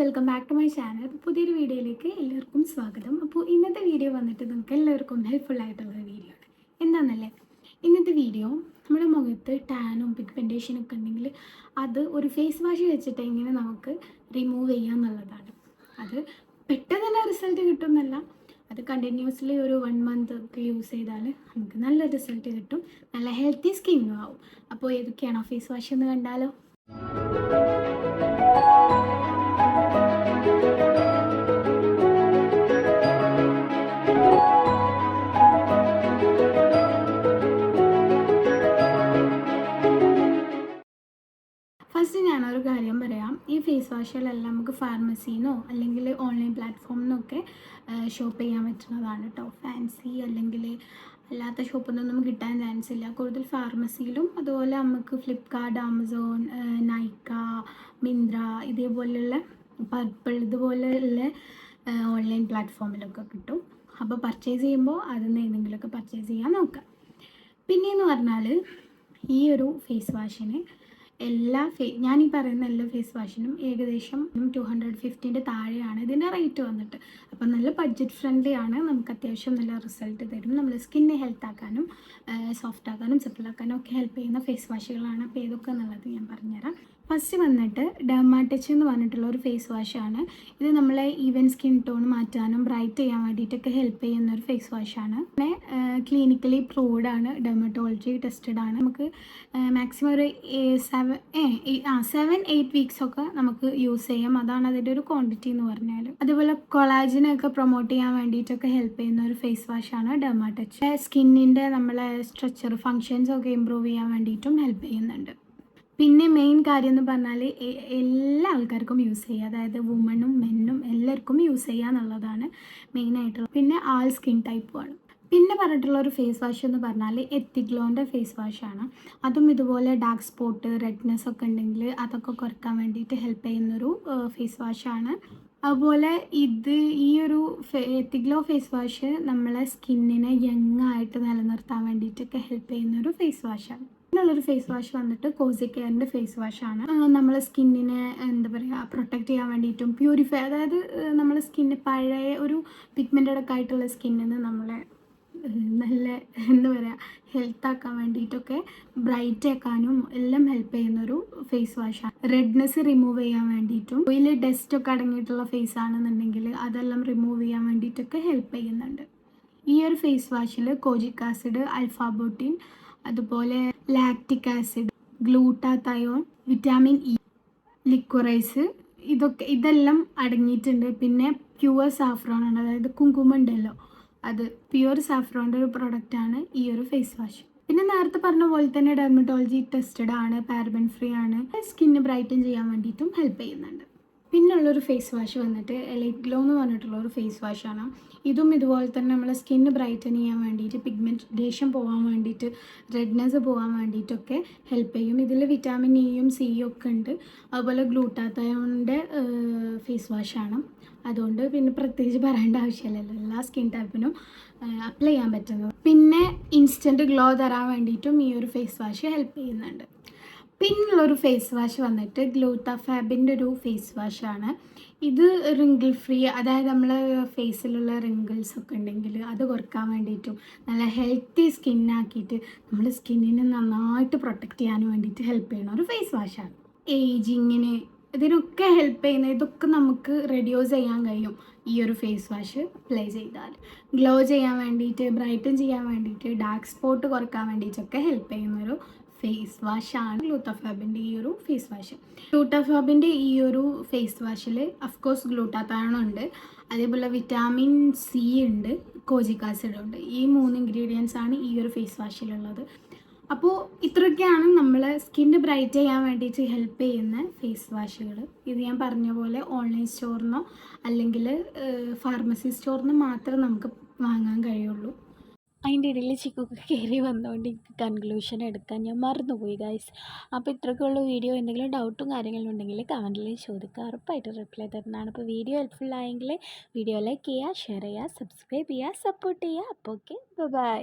Welcome back to my channel പുതിയൊരു വീഡിയോയിലേക്ക് എല്ലാവർക്കും സ്വാഗതം. അപ്പോൾ ഇന്നത്തെ വീഡിയോ വന്നിട്ട് നമുക്ക് എല്ലാവർക്കും ഹെൽപ്ഫുൾ ആയിട്ടുള്ള വീഡിയോ ആണ്. എന്താണെന്നല്ലേ ഇന്നത്തെ വീഡിയോ നമ്മുടെ മുഖത്ത് ടാനും പിഗ്മെന്റേഷനും ഒക്കെ ഉണ്ടെങ്കിൽ അത് ഒരു ഫേസ് വാഷ് വെച്ചിട്ട് എങ്ങനെ നമുക്ക് റിമൂവ് ചെയ്യാം എന്നുള്ളതാണ്. അത് പെട്ടെന്ന് തന്നെ റിസൾട്ട് കിട്ടുന്നല്ല. അത് കണ്ടിന്യൂസ്ലി ഒരു വൺ മന്ത് ഒക്കെ യൂസ് ചെയ്താൽ നമുക്ക് നല്ല റിസൾട്ട് കിട്ടും. നല്ല ഹെൽത്തി സ്കിന്നും ആവും. അപ്പോൾ ഏതൊക്കെയാണോ ഫേസ് വാഷ് എന്ന് കണ്ടാലോ? ഈ നമുക്ക് ഫാർമസിന്നോ അല്ലെങ്കിൽ ഓൺലൈൻ പ്ലാറ്റ്ഫോമിൽ ഷോപ്പ് ചെയ്യാൻ പറ്റുന്നതാണ് കേട്ടോ ഫാൻസി അല്ലെങ്കിൽ അല്ലാത്ത ഷോപ്പിൽ കിട്ടാൻ ചാൻസ് ഇല്ല. കൂടുതൽ ഫാർമസിയിലും അതുപോലെ നമുക്ക് ഫ്ലിപ്കാർട്ട് ആമസോൺ നൈക്ക മിന്ത്ര ഇതേപോലെയുള്ള പർപ്പിൾ ഇതുപോലെയുള്ള ഓൺലൈൻ പ്ലാറ്റ്ഫോമിലൊക്കെ കിട്ടും. അപ്പോൾ പർച്ചേസ് ചെയ്യുമ്പോൾ അതിൽ നിന്ന് ഏതെങ്കിലുമൊക്കെ പർച്ചേസ് ചെയ്യാൻ നോക്കാം. പിന്നെയെന്ന് പറഞ്ഞാൽ ഈ ഒരു ഫേസ് വാഷിന് എല്ലാ ഫേ ഞാൻ ഈ പറയുന്ന എല്ലാ ഫേസ് വാഷിനും ഏകദേശം ടു ഹൺഡ്രഡ് ഫിഫ്റ്റീന്റെ താഴെയാണ് ഇതിന്റെ റേറ്റ് വന്നിട്ട്. അപ്പം നല്ല ബഡ്ജറ്റ് ഫ്രണ്ട്ലി ആണ്. നമുക്ക് അത്യാവശ്യം നല്ല റിസൾട്ട് തരും. നമ്മൾ സ്കിന്നെ ഹെൽത്ത് ആക്കാനും സോഫ്റ്റ് ആക്കാനും സിപ്പിളാക്കാനും ഒക്കെ ഹെൽപ്പ് ചെയ്യുന്ന ഫേസ് വാഷുകളാണ് അപ്പോൾ ഏതൊക്കെ എന്നുള്ളത് ഞാൻ പറഞ്ഞുതരാം. ഫസ്റ്റ് വന്നിട്ട് ഡെർമാറ്റച്ച് എന്ന് പറഞ്ഞിട്ടുള്ള ഒരു ഫേസ് വാഷാണ് ഇത് നമ്മളെ ഈവൻ സ്കിൻ ടോൺ മാറ്റാനും ബ്രൈറ്റ് ചെയ്യാൻ വേണ്ടിയിട്ടൊക്കെ ഹെൽപ്പ് ചെയ്യുന്ന ഒരു ഫേസ് വാഷാണ് പിന്നെ ക്ലിനിക്കലി പ്രൂവ്ഡ് ആണ് ഡെർമറ്റോളജി ടെസ്റ്റഡ് ആണ്. നമുക്ക് മാക്സിമം ഒരു സെവൻ ആ സെവൻ എയ്റ്റ് വീക്സ് ഒക്കെ നമുക്ക് യൂസ് ചെയ്യാം. അതാണ് അതിന്റെ ഒരു ക്വാണ്ടിറ്റി എന്ന് പറഞ്ഞാൽ അതുപോലെ കൊളാജിനൊക്കെ പ്രൊമോട്ട് ചെയ്യാൻ വേണ്ടിയിട്ടൊക്കെ ഹെൽപ്പ് ചെയ്യുന്ന ഒരു ഫേസ് വാഷാണ് ഡെർമാറ്റച്ച് സ്കിന്നിന്റെ നമ്മളെ സ്ട്രക്ചർ ഫങ്ഷൻസ് ഒക്കെ ഇമ്പ്രൂവ് ചെയ്യാൻ വേണ്ടിയിട്ടും ഹെൽപ്പ് ചെയ്യുന്നുണ്ട്. പിന്നെ മെയിൻ കാര്യം എന്ന് പറഞ്ഞാൽ എല്ലാ ആൾക്കാർക്കും യൂസ് ചെയ്യുക അതായത് വുമണും മെന്നും എല്ലാവർക്കും യൂസ് ചെയ്യുക എന്നുള്ളതാണ് മെയിനായിട്ടുള്ളത് പിന്നെ ആൾ സ്കിൻ ടൈപ്പുമാണ് പിന്നെ പറഞ്ഞിട്ടുള്ള ഒരു ഫേസ് വാഷ് എന്ന് പറഞ്ഞാൽ എത്തിഗ്ലോന്റെ ഫേസ് വാഷാണ് അതും ഇതുപോലെ ഡാർക്ക് സ്പോട്ട് റെഡ്നെസ് ഒക്കെ ഉണ്ടെങ്കിൽ അതൊക്കെ കുറയ്ക്കാൻ വേണ്ടിയിട്ട് ഹെൽപ്പ് ചെയ്യുന്നൊരു ഫേസ് വാഷാണ് അതുപോലെ ഇത് ഈ ഒരു എത്തിഗ്ലോ ഫേസ് വാഷ് നമ്മളെ സ്കിന്നിനെ യങ് ആയിട്ട് നിലനിർത്താൻ വേണ്ടിയിട്ടൊക്കെ ഹെൽപ്പ് ചെയ്യുന്നൊരു ഫേസ് വാഷാണ് പിന്നുള്ളൊരു ഫേസ് വാഷ് വന്നിട്ട് കോസി കെയറിന്റെ ഫേസ് വാഷ് ആണ്. നമ്മളെ സ്കിന്നിനെ എന്താ പറയുക പ്രൊട്ടക്റ്റ് ചെയ്യാൻ വേണ്ടിയിട്ടും പ്യൂരിഫൈ അതായത് നമ്മളെ സ്കിന്ന് പഴയ ഒരു പിഗ്മെന്റഡ് ഒക്കെ ആയിട്ടുള്ള സ്കിന്നിൽ നിന്ന് നമ്മളെ നല്ല എന്താ പറയുക ഹെൽത്ത് ആക്കാൻ വേണ്ടിയിട്ടൊക്കെ ബ്രൈറ്റ് ആക്കാനും എല്ലാം ഹെൽപ്പ് ചെയ്യുന്നൊരു ഫേസ് വാഷാണ് റെഡ്നെസ് റിമൂവ് ചെയ്യാൻ വേണ്ടിയിട്ടും ഓയിൽ ഡസ്റ്റ് ഒക്കെ അടങ്ങിയിട്ടുള്ള ഫേസ് ആണെന്നുണ്ടെങ്കിൽ അതെല്ലാം റിമൂവ് ചെയ്യാൻ വേണ്ടിയിട്ടൊക്കെ ഹെൽപ്പ് ചെയ്യുന്നുണ്ട്. ഈ ഒരു ഫേസ് വാഷിൽ കോജിക് ആസിഡ് അൽഫാബോട്ടിൻ അതുപോലെ lactic acid glutathione vitamin E liquorice ഇതൊക്കെ ഇതെല്ലാം അടങ്ങിയിട്ടുണ്ട്. പിന്നെ പ്യുവർ സാഫ്രോൺ ആണ്. അതായത് കുങ്കുമ ഉണ്ടല്ലോ. അത് പ്യുവർ സാഫ്രോണിന്റെ ഒരു പ്രൊഡക്റ്റാണ് ഈ ഒരു ഫേസ് വാഷ് പിന്നെ നേരത്തെ പറഞ്ഞ പോലെ തന്നെ ഡെർമറ്റോളജി ടെസ്റ്റഡ് ആണ് പാരബൻ ഫ്രീ ആണ്. സ്കിന്ന് ബ്രൈറ്റൻ ചെയ്യാൻ വേണ്ടിയിട്ടും ഹെൽപ്പ് ചെയ്യുന്നുണ്ട്. പിന്നുള്ളൊരു ഫേസ് വാഷ് വന്നിട്ട് ലൈറ്റ് ഗ്ലോ എന്ന് പറഞ്ഞിട്ടുള്ള ഒരു ഫേസ് വാഷാണ് ഇതും ഇതുപോലെ തന്നെ നമ്മളെ സ്കിന്ന് ബ്രൈറ്റൻ ചെയ്യാൻ വേണ്ടിയിട്ട് പിഗ്മെന്റേഷൻ പോകാൻ വേണ്ടിയിട്ട് റെഡ്നെസ് പോകാൻ വേണ്ടിയിട്ടൊക്കെ ഹെൽപ്പ് ചെയ്യും. ഇതിൽ വിറ്റാമിൻ ഇയും സിയും ഒക്കെ ഉണ്ട്. അതുപോലെ ഗ്ലൂട്ടാത്തയോണിന്റെ ഫേസ് വാഷാണ് അതുകൊണ്ട് പിന്നെ പ്രത്യേകിച്ച് പറയേണ്ട ആവശ്യമില്ലല്ലോ എല്ലാ സ്കിൻ ടൈപ്പിനും അപ്ലൈ ചെയ്യാൻ പറ്റുന്നത്. പിന്നെ ഇൻസ്റ്റന്റ് ഗ്ലോ തരാൻ വേണ്ടിയിട്ടും ഈ ഒരു ഫേസ് വാഷ് ഹെൽപ്പ് ചെയ്യുന്നുണ്ട്. പിന്നുള്ളൊരു ഫേസ് വാഷ് വന്നിട്ട് ഗ്ലൂത്ത ഫാബിന്റെ ഒരു ഫേസ് വാഷാണ് ഇത് റിങ്കിൾ ഫ്രീ അതായത് നമ്മൾ ഫേസിലുള്ള റിങ്കിൾസ് ഒക്കെ ഉണ്ടെങ്കിൽ അത് കുറയ്ക്കാൻ വേണ്ടിയിട്ടും നല്ല ഹെൽത്തി സ്കിന്നാക്കിയിട്ട് നമ്മൾ സ്കിന്നിനെ നന്നായിട്ട് പ്രൊട്ടക്റ്റ് ചെയ്യാൻ വേണ്ടിയിട്ട് ഹെൽപ്പ് ചെയ്യുന്ന ഒരു ഫേസ് വാഷാണ് ഏജിങ്ങിന് ഇതിനൊക്കെ ഹെൽപ്പ് ചെയ്യുന്ന ഇതൊക്കെ നമുക്ക് റെഡ്യൂസ് ചെയ്യാൻ കഴിയും ഈ ഒരു ഫേസ് വാഷ് അപ്ലൈ ചെയ്താൽ. ഗ്ലോ ചെയ്യാൻ വേണ്ടിയിട്ട് ബ്രൈറ്റൻ ചെയ്യാൻ വേണ്ടിയിട്ട് ഡാർക്ക് സ്പോട്ട് കുറയ്ക്കാൻ വേണ്ടിയിട്ടൊക്കെ ഹെൽപ്പ് ചെയ്യുന്നൊരു ഫേസ് വാഷാണ് ഗ്ലൂട്ടാഫാബിന്റെ ഈ ഒരു ഫേസ് വാഷ് ഗ്ലൂട്ടാഫാബിന്റെ ഈ ഒരു ഫേസ് വാഷിൽ അഫ്കോഴ്സ് ഗ്ലൂട്ടാത്താണം ഉണ്ട്. അതേപോലെ വിറ്റാമിൻ സി ഉണ്ട് കോജിക് ആസിഡ് ഉണ്ട്. ഈ മൂന്ന് ഇൻഗ്രീഡിയൻസ് ആണ് ഈ ഒരു ഫേസ് വാഷിലുള്ളത് അപ്പോൾ ഇത്രയൊക്കെയാണ് നമ്മൾ സ്കിന്ന് ബ്രൈറ്റ് ചെയ്യാൻ വേണ്ടിയിട്ട് ഹെൽപ്പ് ചെയ്യുന്ന ഫേസ് വാഷുകൾ ഇത് ഞാൻ പറഞ്ഞ പോലെ ഓൺലൈൻ സ്റ്റോറിനോ അല്ലെങ്കിൽ ഫാർമസി സ്റ്റോറിൽ മാത്രമേ നമുക്ക് വാങ്ങാൻ കഴിയുള്ളൂ. അതിന്റെ ഇടയിൽ ചിക്കൊക്കെ കയറി വന്നുകൊണ്ട് എനിക്ക് കൺക്ലൂഷൻ എടുക്കാൻ ഞാൻ മറന്നുപോയി ഗൈസ് അപ്പോൾ ഇത്രയ്ക്കുള്ള വീഡിയോ എന്തെങ്കിലും ഡൗട്ടും കാര്യങ്ങളും ഉണ്ടെങ്കിൽ കമന്റിൽ ചോദിക്കുക. ഉറപ്പായിട്ട് റിപ്ലൈ തരുന്നതാണ്. അപ്പോൾ വീഡിയോ ഹെൽപ്ഫുൾ ആയെങ്കിൽ വീഡിയോ ലൈക്ക് ചെയ്യുക ഷെയർ ചെയ്യുക സബ്സ്ക്രൈബ് ചെയ്യുക സപ്പോർട്ട് ചെയ്യുക. അപ്പോൾ ഓക്കെ ബൈ